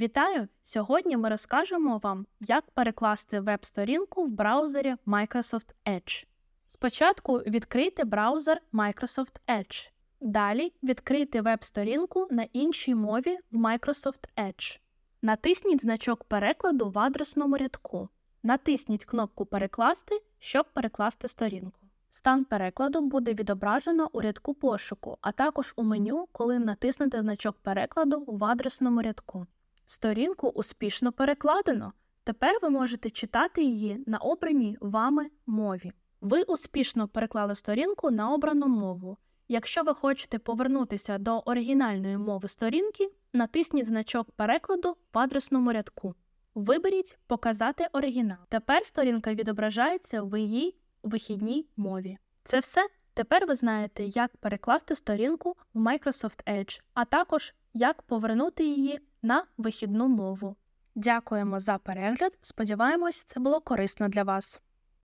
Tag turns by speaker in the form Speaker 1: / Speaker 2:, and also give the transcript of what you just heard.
Speaker 1: Вітаю! Сьогодні ми розкажемо вам, як перекласти веб-сторінку в браузері Microsoft Edge. Спочатку відкрийте браузер Microsoft Edge. Далі відкрийте веб-сторінку на іншій мові в Microsoft Edge. Натисніть значок перекладу в адресному рядку. Натисніть кнопку Перекласти, щоб перекласти сторінку. Стан перекладу буде відображено у рядку пошуку, а також у меню, коли натиснете значок перекладу в адресному рядку. Сторінку успішно перекладено. Тепер ви можете читати її на обраній вами мові. Ви успішно переклали сторінку на обрану мову. Якщо ви хочете повернутися до оригінальної мови сторінки, натисніть значок перекладу в адресному рядку. Виберіть Показати оригінал. Тепер сторінка відображається в її вихідній мові. Це все. Тепер ви знаєте, як перекласти сторінку в Microsoft Edge, а також як повернути її на вихідну мову. Дякуємо за перегляд. Сподіваємось, це було корисно для вас.